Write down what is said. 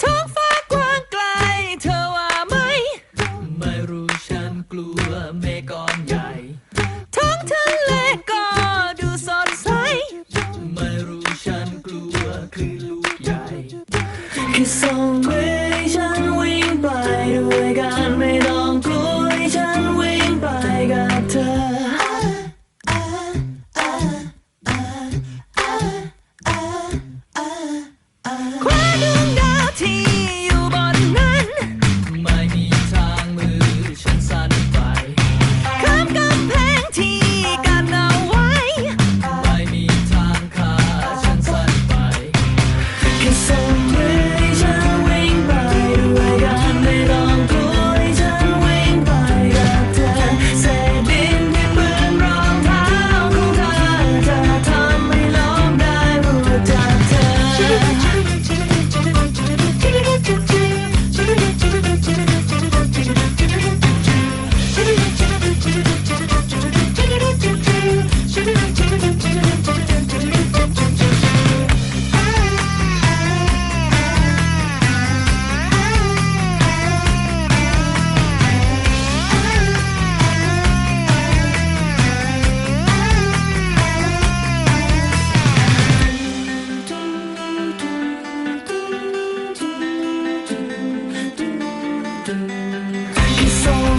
ท้องฟ้ากว้างไกล เธอว่าไหม ไม่รู้ฉันกลัวเมฆก้อนใหญ่ ท้องทะเลก็ดูสดใส ไม่รู้ฉันกลัวคลื่นลูกใหญ่แค่ส่ง Come on. soul